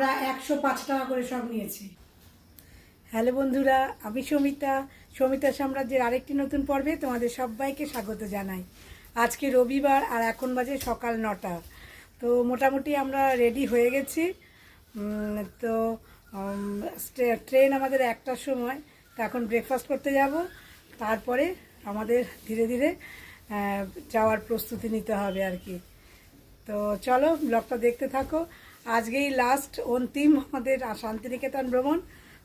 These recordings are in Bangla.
আমরা একশো পাঁচ টাকা করে সব নিয়েছি। হ্যালো বন্ধুরা, আমি সমিতা। সমিতা সাম্রাজ্যের আরেকটি নতুন পর্বে তোমাদের সবাইকে স্বাগত জানাই। আজকে রবিবার আর এখন বাজে সকাল নটা। তো মোটামুটি আমরা রেডি হয়ে গেছি। তো ট্রেন আমাদের একটার সময়। তো এখন ব্রেকফাস্ট করতে যাব। তারপরে আমাদের ধীরে ধীরে যাওয়ার প্রস্তুতি নিতে হবে আর কি। তো চলো ব্লগটা দেখতে থাকো। আজকেই লাস্ট অন্তিম আমাদের শান্তিনিকেতন ভ্রমণ।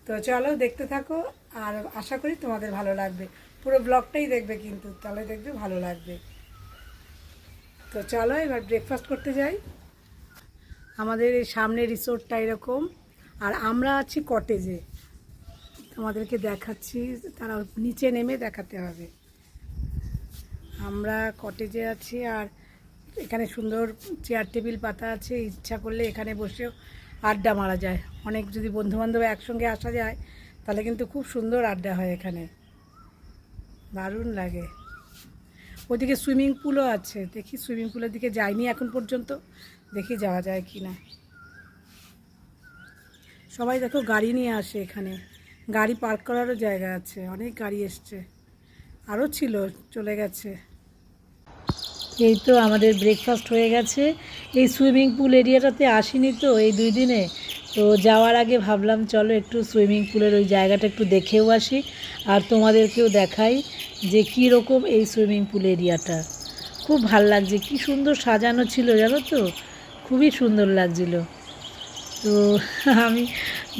তো চলো দেখতে থাকো, আর আশা করি তোমাদের ভালো লাগবে। পুরো ব্লগটাই দেখবে কিন্তু, তাহলে দেখবে ভালো লাগবে। তো চলো এবার ব্রেকফাস্ট করতে যাই। আমাদের এই সামনে রিসোর্টটা এরকম, আর আমরা আছি কটেজে তোমাদেরকে দেখাচ্ছি, তারা নিচে নেমে দেখাতে হবে। আমরা কটেজে আছি, আর এখানে সুন্দর চেয়ার টেবিল পাতা আছে, ইচ্ছা করলে এখানে বসেও আড্ডা মারা যায়। অনেক যদি বন্ধুবান্ধব একসঙ্গে আসা যায়, তাহলে কিন্তু খুব সুন্দর আড্ডা হয় এখানে। দারুণ লাগে। ওদিকে সুইমিং পুলও আছে। দেখি সুইমিং পুলের দিকে যাইনি এখন পর্যন্ত। দেখি যাওয়া যায় কি না সবাই দেখো গাড়ি নিয়ে আসে এখানে। গাড়ি পার্ক করারও জায়গা আছে। অনেক গাড়ি এসছে। আরও ছিল, চলে গেছে। এই তো আমাদের ব্রেকফাস্ট হয়ে গেছে। এই সুইমিং পুল এরিয়াটাতে আসিনি তো এই দুই দিনে। তো যাওয়ার আগে ভাবলাম, চলো একটু সুইমিং পুলের ওই জায়গাটা একটু দেখেও আসি আর তোমাদেরকেও দেখাই যে কী রকম এই সুইমিং পুল এরিয়াটা খুব ভালো লাগছে, কি সুন্দর সাজানো ছিল জানো তো? খুবই সুন্দর লাগছিল। তো আমি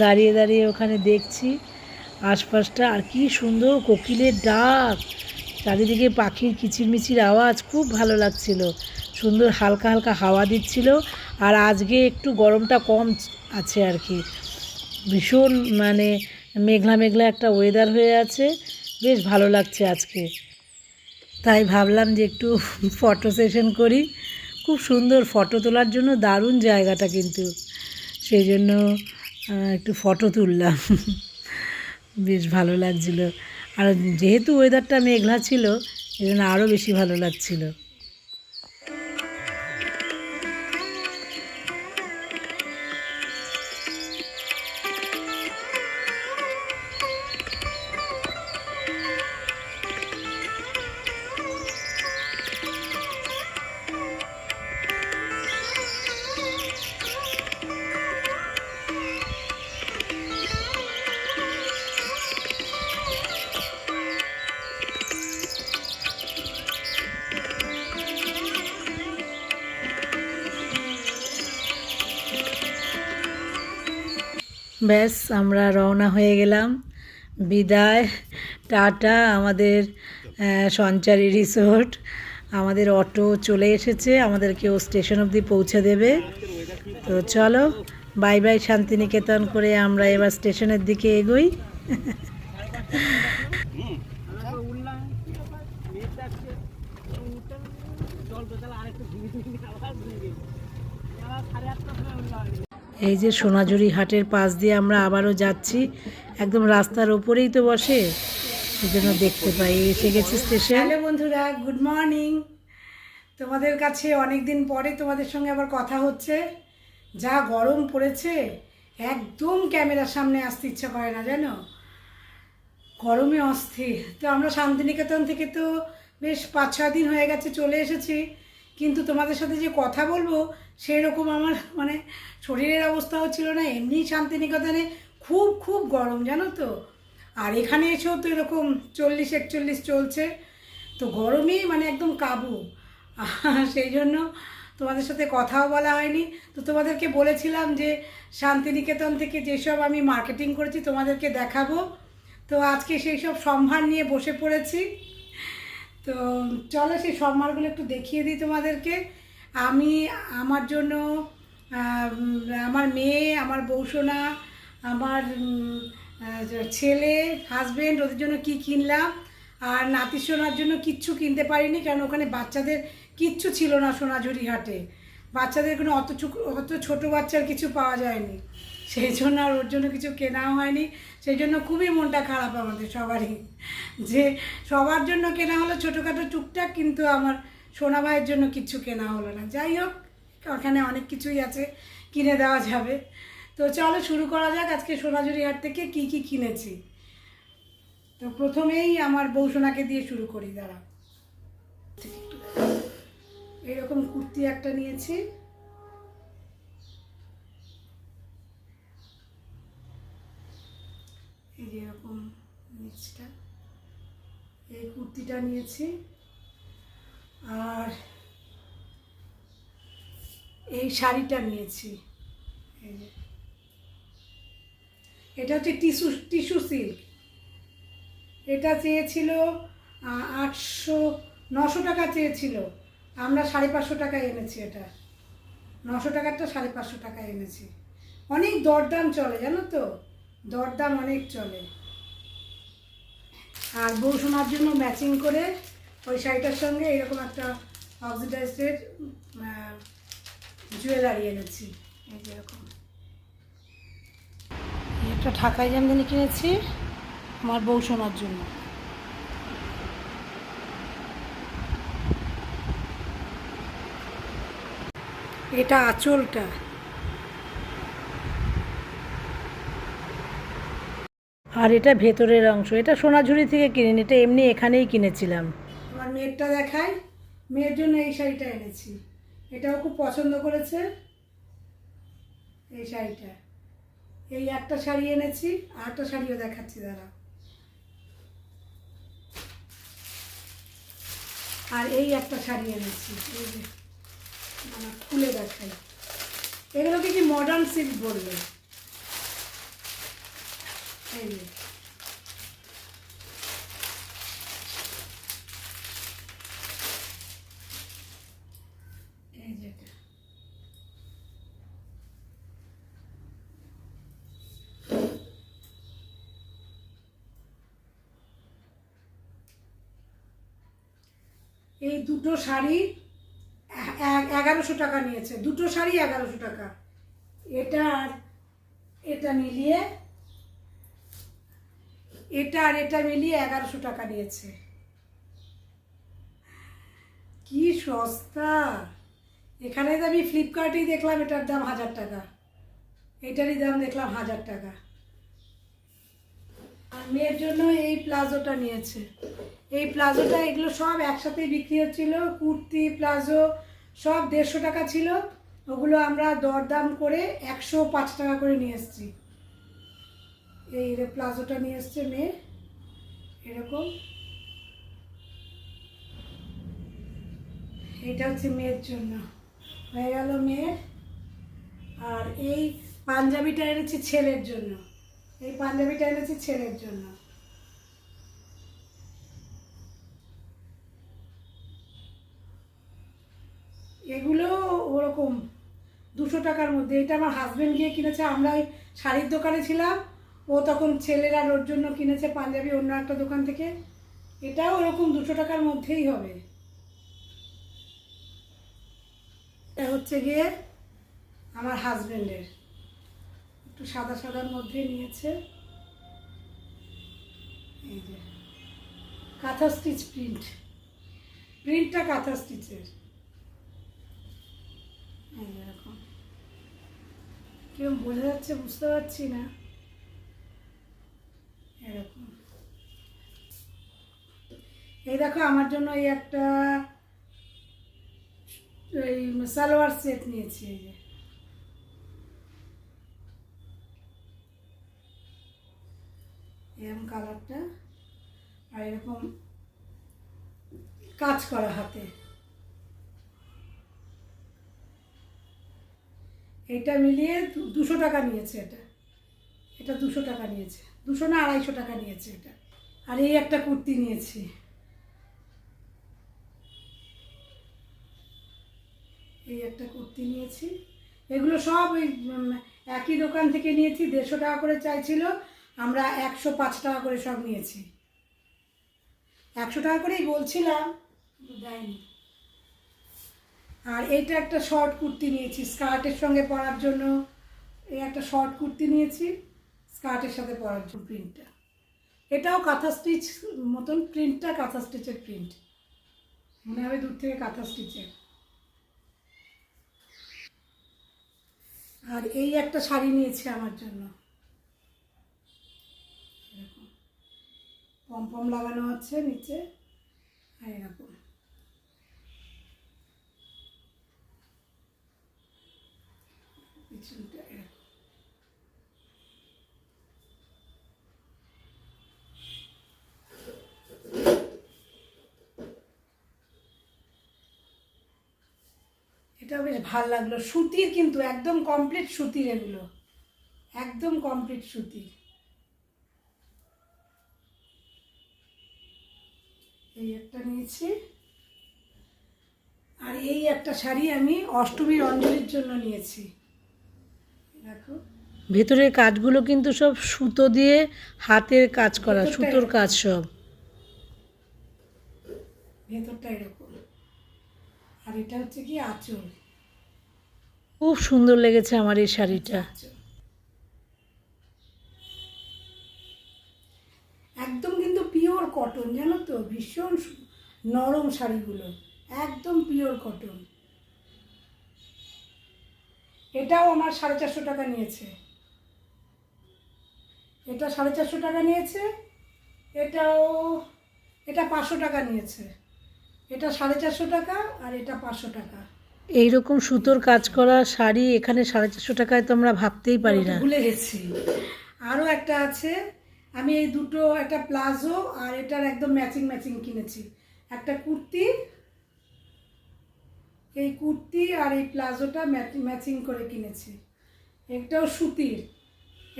দাঁড়িয়ে দাঁড়িয়ে ওখানে দেখছি আশপাশটা আর কি সুন্দর কোকিলের ডাক। চারিদিকে পাখির কিচিরমিচির আওয়াজ, খুব ভালো লাগছিল। সুন্দর হালকা হালকা হাওয়া দিচ্ছিল আর আজকে একটু গরমটা কম আছে আর কি ভীষণ মানে মেঘলা মেঘলা একটা ওয়েদার হয়ে আছে। বেশ ভালো লাগছে আজকে। তাই ভাবলাম যে একটু ফটো সেশন করি। খুব সুন্দর ফটো তোলার জন্য দারুণ জায়গাটা কিন্তু। সেই জন্য একটু ফটো তুললাম। বেশ ভালো লাগছিল। আর যেহেতু ওয়েদারটা মেঘলা ছিল এই জন্য আরও বেশি ভালো লাগছিল। ব্যাস, আমরা রওনা হয়ে গেলাম। বিদায়, টাটা আমাদের সঞ্চারী রিসোর্ট। আমাদের অটো চলে এসেছে, আমাদেরকে ও স্টেশন অবধি পৌঁছে দেবে। তো চলো, বাই বাই শান্তিনিকেতন করে আমরা এবার স্টেশনের দিকে এগোই। এই যে সোনাঝুরি হাটের পাশ দিয়ে আমরা আবারও যাচ্ছি। একদম রাস্তার ওপরেই তো বসে। সেই জন্য দেখতে পাই, এসে গেছি স্টেশন হ্যালো বন্ধুরা গুড মর্নিং তোমাদের কাছে অনেক দিন পরে তোমাদের সঙ্গে আবার কথা হচ্ছে। যা গরম পড়েছে, একদম ক্যামেরার সামনে আসতে ইচ্ছা করে না, জানো? গরমে অস্থির। তো আমরা শান্তিনিকেতন থেকে তো বেশ পাঁচ ছ দিন হয়ে গেছে চলে এসেছি। কিন্তু তোমাদের সাথে যে কথা বলব সেই রকম আমার মানে শরীরের অবস্থাও ছিল না, এমনি শান্তিনিকেতনে খুব খুব গরম, জানো তো? আর এখানে এসেও তো এরকম চল্লিশ, একচল্লিশ চলছে। তো গরমেই মানে একদম কাবু। সেই জন্য তোমাদের সাথে কথাও বলা হয়নি। তো তোমাদেরকে বলেছিলাম যে শান্তিনিকেতন থেকে যেসব আমি মার্কেটিং করেছি তোমাদেরকে দেখাবো। তো আজকে সেই সব সম্ভার নিয়ে বসে পড়েছি। তো চলো সেই সম্ভারগুলো একটু দেখিয়ে দিই তোমাদেরকে। আমি, আমার জন্য আমার মেয়ে, আমার বৌসোনা আমার ছেলে হাজবেন্ড ওদের জন্য কি কিনলাম? আর নাতি সোনার জন্য কিচ্ছু কিনতে পারিনি, কারণ ওখানে বাচ্চাদের কিচ্ছু ছিল না সোনাঝুরি হাটে। বাচ্চাদের কোনো অত অত ছোটো বাচ্চার কিছু পাওয়া যায়নি। সেই জন্য আর ওর জন্য কিছু কেনাও হয়নি। সেই জন্য খুবই মনটা খারাপ আমাদের সবারই। যে সবার জন্য কেনা হলো ছোটোখাটো টুকটাক, কিন্তু আমার সোনা ভাইয়ের জন্য কিছু কেনা হলো না। যাই হোক, ওখানে অনেক কিছুই আছে, কিনে দেওয়া যাবে। তো চলো শুরু করা যাক আজকে সোনাঝুরি হাট থেকে কি কি কিনেছি। তো প্রথমেই আমার বউ সোনাকে দিয়ে শুরু করি দাঁড়া এরকম কুর্তি একটা নিয়েছি। এই যে এরকম নিচটা। এই কুর্তিটা নিয়েছি। আর এই শাড়িটা নিয়েছি। এটা হচ্ছে টিস্যু টিস্যু সিল্ক। এটা চেয়েছিল আটশো, নশো টাকা চেয়েছিল। আমরা সাড়ে পাঁচশো টাকায় এনেছি এটা। নশো টাকারটা সাড়ে পাঁচশো টাকায় এনেছি। অনেক দরদাম চলে, জানো তো? দরদাম অনেক চলে। আর বউ জন্য ম্যাচিং করে ওই শাড়িটার সঙ্গে এরকম একটা অক্সিডাইজের জুয়েলারি এনেছি। এই একটা ঢাকাই জামদানি কিনেছি আমার বউ শোনার জন্য। এটা আঁচলটা। আর এটা ভেতরের অংশ। এটা সোনাঝুরি থেকে কিনিনি, এটা এমনি এখানেই কিনেছিলাম। আমার মেয়েরটা দেখাই। মেয়ের জন্য এই শাড়িটা এনেছি। এটাও খুব পছন্দ করেছে। এই শাড়িটা। এই একটা শাড়ি এনেছি আর একটা শাড়িও দেখাচ্ছি দাঁড়া আর এই একটা শাড়ি এনেছি, এই যে মানে খুলে দেখাই। এগুলোকে কি মডার্ন সিল্ক বলবে এই যে এটা। এই দুটো শাড়ি এগারোশো টাকা নিয়েছে। দুটো শাড়ি এগারোশো টাকা। এটা আর এটা মিলিয়ে এটা আর এটা মিলিয়ে এগারোশো টাকা নিয়েছে। কি সস্তা। এখানে তো আমি ফ্লিপকার্টেই দেখলাম, এটার দাম হাজার টাকা। এটারই দাম দেখলাম হাজার টাকা। আর মেয়ের জন্য এই প্লাজোটা নিয়েছে। এই প্লাজোটা, এগুলো সব একসাথেই বিক্রি হচ্ছিল। কুর্তি, প্লাজো, সব দেড়শো টাকা ছিল। ওগুলো আমরা দরদাম করে একশো পাঁচ টাকা করে নিয়ে এসেছি। এই প্লাজোটা নিয়ে এসছে মেয়ে, এরকম। এটা হচ্ছে মেয়ের জন্য। হয়ে গেল মেয়ের। আর এই পাঞ্জাবিটা এনেছি ছেলের জন্য। এই পাঞ্জাবিটা এনেছি ছেলের জন্য। এগুলো ওরকম দুশো টাকার মধ্যে। এটা আমার হাজব্যান্ড গিয়ে কিনেছে আমরা ওই শাড়ির দোকানে ছিলাম। ও তখন ছেলেরা ওর জন্য কিনেছে পাঞ্জাবি, অন্য একটা দোকান থেকে। এটাও ওরকম দুশো টাকার মধ্যেই হবে। এটা হচ্ছে গিয়ে আমার হাজবেন্ডের একটু সাদা সাদার মধ্যে নিয়েছে। এই যে, কাঁথা স্টিচ প্রিন্ট প্রিন্টটা কাঁথা স্টিচের এই এরকম কেউ বোঝা যাচ্ছে, বুঝতে পারছি না। এরকম এই দেখো আমার জন্য এই একটা, এই সালোয়ার সেট নিয়েছি, এই যে। এরকম কালারটা, আর এরকম কাজ করা হাতে। এটা মিলিয়ে দুশো টাকা নিয়েছে এটা। এটা দুশো টাকা নিয়েছে। দুশো না আড়াইশো টাকা নিয়েছে এটা। আর এই একটা কুর্তি নিয়েছি। এই একটা কুর্তি নিয়েছি। এগুলো সব ওই একই দোকান থেকে নিয়েছি। দেড়শো টাকা করে চাইছিল। আমরা একশো পাঁচ টাকা করে সব নিয়েছি। একশো টাকা করেই বলছিলাম দেয়নি। আর এইটা একটা শর্ট কুর্তি নিয়েছি স্কার্টের সঙ্গে পরার জন্য। এই একটা শর্ট কুর্তি নিয়েছি স্কার্টের সাথে পরার জন্য প্রিন্টটা এটাও কাঁথা স্টিচ মতন প্রিন্টটা কাঁথা স্টিচের প্রিন্ট মনে হবে দূর থেকে কাঁথা স্টিচের আর এই একটা শাড়ি নিয়েছে আমার জন্য। পম লাগানো আছে নিচে এরকম। পিছনটা এরকম এটা বেশ ভালো লাগল। সুতির কিন্তু একদম কমপ্লিট সুতির এগুলো। একদম কমপ্লিট সুতির। এই একটা নিয়েছি। আর এই একটা শাড়ি আমি অষ্টমীর অঞ্জলির জন্য নিয়েছি। ভেতরের কাজগুলো কিন্তু সব সুতো দিয়ে হাতের কাজ করা সুতোর কাজ সব। ভেতরটা এরকম। আর এটা হচ্ছে কি আঁচল। খুব সুন্দর লেগেছে আমার এই শাড়িটা। একদম কিন্তু পিওর কটন জানো তো? ভীষণ নরম শাড়িগুলো। একদম পিওর কটন। এটাও আমার সাড়ে চারশো টাকা নিয়েছে। এটা সাড়ে চারশো টাকা নিয়েছে এটাও এটা পাঁচশো টাকা নিয়েছে। এটা সাড়ে চারশো টাকা আর এটা পাঁচশো টাকা। এইরকম সুতোর কাজ করা শাড়ি এখানে সাড়ে চারশো টাকায় তো আমরা ভাবতেই পারি না। ভুলে গেছি। আরও একটা আছে আমি এই দুটো একটা প্লাজো আর এটার একদম ম্যাচিং ম্যাচিং কিনেছি। একটা কুর্তি এই কুর্তি আর এই প্লাজোটা ম্যাচিং করে কিনেছি। এটাও সুতির,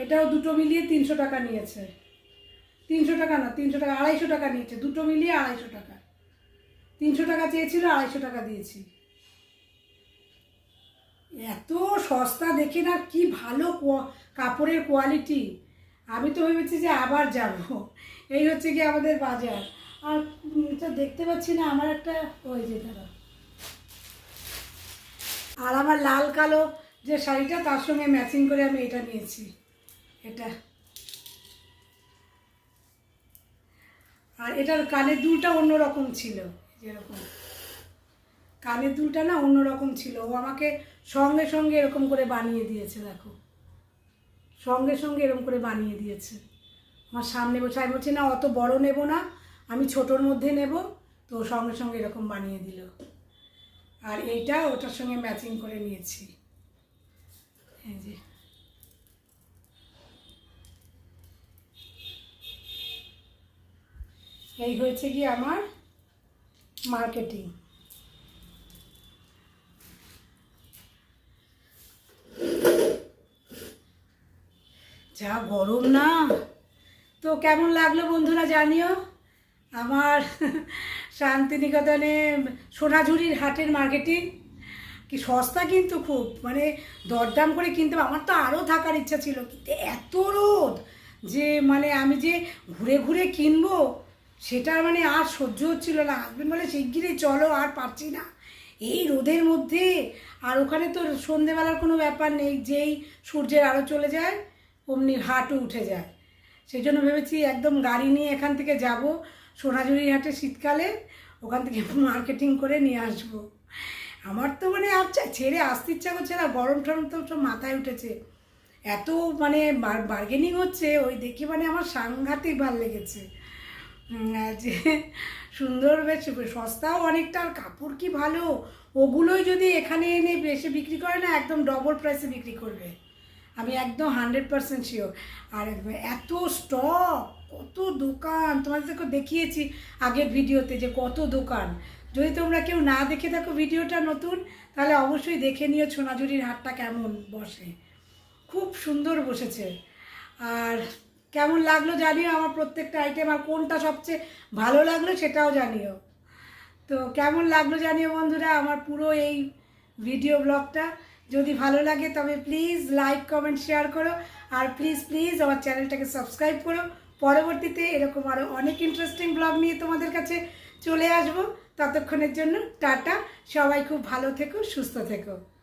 এটাও দুটো মিলিয়ে তিনশো টাকা নিয়েছে। তিনশো টাকা না, তিনশো টাকা, আড়াইশো টাকা নিয়েছে, দুটো মিলিয়ে আড়াইশো টাকা। তিনশো টাকা চেয়েছিল, আড়াইশো টাকা দিয়েছি। এত সস্তা দেখে না কি ভালো কাপড়ের কোয়ালিটি। আমি তো ভেবেছি যে আবার যাব। এই হচ্ছে কি আমাদের বাজার। আর দেখতে পাচ্ছি না, আমার একটা ওই যে দাঁড়া আর আমার লাল কালো যে শাড়িটা, তার সঙ্গে ম্যাচিং করে আমি এটা নিয়েছি। এটা। আর এটার কানের দুলটা অন্যরকম ছিল যেরকম কানের দুলটা না অন্যরকম ছিল। ও আমাকে সঙ্গে সঙ্গে এরকম করে বানিয়ে দিয়েছে, দেখো। সঙ্গে সঙ্গে এরকম করে বানিয়ে দিয়েছে। আমার সামনে বসে, আমি বলছি, না, অত বড় নেব না, আমি ছোটোর মধ্যে নেব। তো সঙ্গে সঙ্গে এরকম বানিয়ে দিল। আর এইটা ওটার সঙ্গে ম্যাচিং করে নিয়েছি। এই হয়েছে কি আমার মার্কেটিং যা গরম না। তো কেমন লাগল বন্ধুরা জানিও? আমার শান্তিনিকেতনে সোনাঝুরির হাটের মার্কেটিং কি সস্তা কিন্তু খুব। মানে দরদাম করে কিনতে। আমার তো আরও থাকার ইচ্ছা ছিল। কিন্তু এত রোদ যে মানে আমি যে ঘুরে ঘুরে কিনবো, সেটা মানে আর সহ্য হচ্ছিল না। হাজবেন্ড বলে, শিগগিরই চলো, আর পারছি না। এই রোদের মধ্যে, আর ওখানে তো সন্ধেবেলার কোনো ব্যাপার নেই। যেই সূর্যের আলো চলে যায়, অমনি হাটও উঠে যায়। সেই জন্য ভেবেছি একদম গাড়ি নিয়ে এখান থেকে যাব। সোনাঝুরি হাটে শীতকালে ওখান থেকে মার্কেটিং করে নিয়ে আসব। আমার তো মানে আর ছেড়ে আসতে ইচ্ছা করছে না, গরম টরম তো সব মাথায় উঠেছে। এত মানে বার্গেনিং হচ্ছে, ওই দেখে মানে আমার সাংঘাতিক ভালো লেগেছে। যে সুন্দর বেশ সস্তাও অনেকটা, আর কাপড় কি ভালো? ওগুলোই যদি এখানে এনে বেশি বিক্রি করে না, একদম ডবল প্রাইসে বিক্রি করবে। আমি একদম হান্ড্রেড পার্সেন্ট শিওর আর এত স্টক কত দোকান? তোমাদেরকে দেখিয়েছি আগের ভিডিওতে যে কত দোকান। যদি তোমরা কেউ না দেখে থাকো ভিডিওটা নতুন, তাহলে অবশ্যই দেখে নিও সোনাঝুরির হাটটা কেমন বসে। খুব সুন্দর বসেছে। আর কেমন লাগল জানিও আমার প্রত্যেকটা আইটেম আর কোনটা সবচেয়ে ভালো লাগল সেটাও জানিও। তো কেমন লাগল জানিও বন্ধুরা আমার পুরো এই ভিডিও ব্লগটা। যদি ভালো লাগে তবে প্লিজ লাইক কমেন্ট শেয়ার করো। আর প্লিজ প্লিজ আমার চ্যানেলটাকে সাবস্ক্রাইব করো। পরবর্তীতে এরকম আরও অনেক ইন্টারেস্টিং ব্লগ নিয়ে তোমাদের কাছে চলে আসব। ততক্ষণের জন্য টাটা। সবাই খুব ভালো থেকো, সুস্থ থেকো।